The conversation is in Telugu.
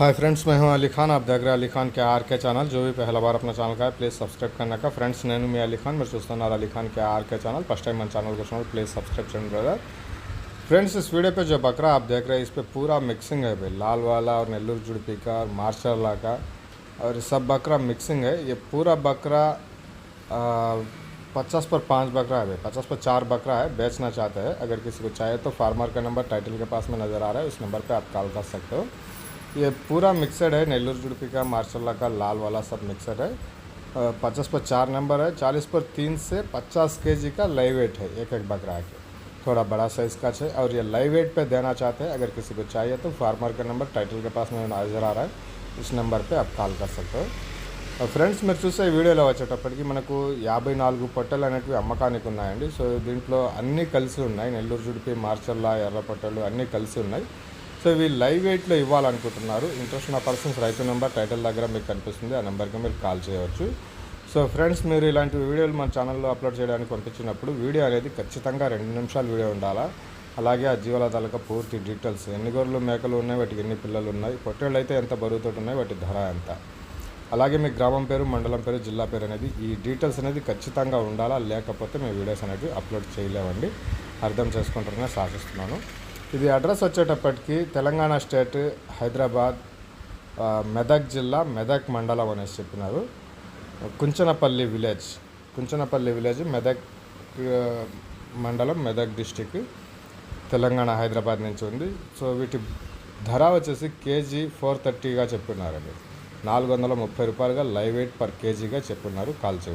हाय फ्रेंड्स मैं हूँ अली खान। आप देख रहे हैं Ali Khan K R K channel जो भी पहला बार अपना चैनल का है प्लीज़ सब्सक्राइब करने का। फ्रेंड्स नैन मैं अली खान मेरे दोस्तों और Ali Khan K R K channel first time मैं चैनल को सुनो please subscribe channel brother friends इस वीडियो पे जो बकरा आप देख रहे हैं, इस पर पूरा मिक्सिंग है भाई। लाल वाला और नेल्लूर जुड़पी का और मार्शाला का। और सब बकरा मिक्सिंग है। ये पूरा बकरा पचास पर पाँच बकरा है भाई। पचास पर चार बकरा है, बेचना चाहते हैं। अगर किसी को चाहे तो फार्मर का नंबर टाइटल के पास में नज़र आ रहा है। उस नंबर पर आप कॉल कर सकते हो। ये पूरा मिक्सड है नेल्लूर जुड़पी का मार्शल्ला का लाल वाला सब मिक्सड है पचास पर चार नंबर है चालीस पर तीन से पचास के जी का लाइव वेट है एक एक बकरा के थोड़ा बड़ा साइज़ का है और ये लाइव वेट पे देना चाहते हैं अगर किसी को चाहिए तो फार्मर का नंबर टाइटल के पास में नजर आ रहा है इस नंबर पे आप కాల్ कर सकते हो ఫ్రెండ్స్ మీరు చూసే ఈ వీడియోలో వచ్చేటప్పటికి మనకు యాభై నాలుగు పొట్టెలు అనేటివి అమ్మకానికి ఉన్నాయండి సో దీంట్లో అన్నీ కలిసి ఉన్నాయి నెల్లూరు జుడిపి మార్చల్లా ఎర్ర పొట్టెలు అన్నీ కలిసి ఉన్నాయి సో ఇవి లైవ్ వెయిట్లో ఇవ్వాలనుకుంటున్నారు. ఇంట్రెస్ట్ ఉన్న పర్సన్స్ రైతు నెంబర్ టైటిల్ దగ్గర మీకు కనిపిస్తుంది. ఆ నెంబర్కి మీరు కాల్ చేయవచ్చు. సో ఫ్రెండ్స్ మీరు ఇలాంటి వీడియోలు మన ఛానల్లో అప్లోడ్ చేయడానికి పంపించినప్పుడు వీడియో అనేది ఖచ్చితంగా రెండు నిమిషాల వీడియో ఉండాలా? అలాగే ఆ జీవాల తాలూకా పూర్తి డీటెయిల్స్ ఎన్ని గొర్రెలు మేకలు ఉన్నాయి వాటికి ఎన్ని పిల్లలు ఉన్నాయి పొట్టేళ్ళు అయితే ఎంత బరువుతో ఉన్నాయి వాటి ధర ఎంత? అలాగే మీ గ్రామం పేరు మండలం పేరు జిల్లా పేరు అనేది ఈ డీటెయిల్స్ అనేది ఖచ్చితంగా ఉండాలా? లేకపోతే మీ వీడియోస్ అనేవి అప్లోడ్ చేయలేమండి అర్థం చేసుకుంటారని ఆశిస్తున్నాను ఇది అడ్రస్ వచ్చేటప్పటికి తెలంగాణ స్టేట్ హైదరాబాద్ మెదక్ జిల్లా మెదక్ మండలం అనేసి చెప్పినారు. కుంచనపల్లి విలేజ్ కుంచనపల్లి విలేజ్ మెదక్ మండలం మెదక్ డిస్టిక్ తెలంగాణ హైదరాబాద్ నుంచి ఉంది. సో వీటి ధర వచ్చేసి కేజీ ఫోర్ థర్టీగా చెప్పున్నారండి నాలుగు వందల ముప్పై రూపాయలుగా లైవ్ వెయిట్ పర్ కేజీగా చెప్పున్నారు కాల్చు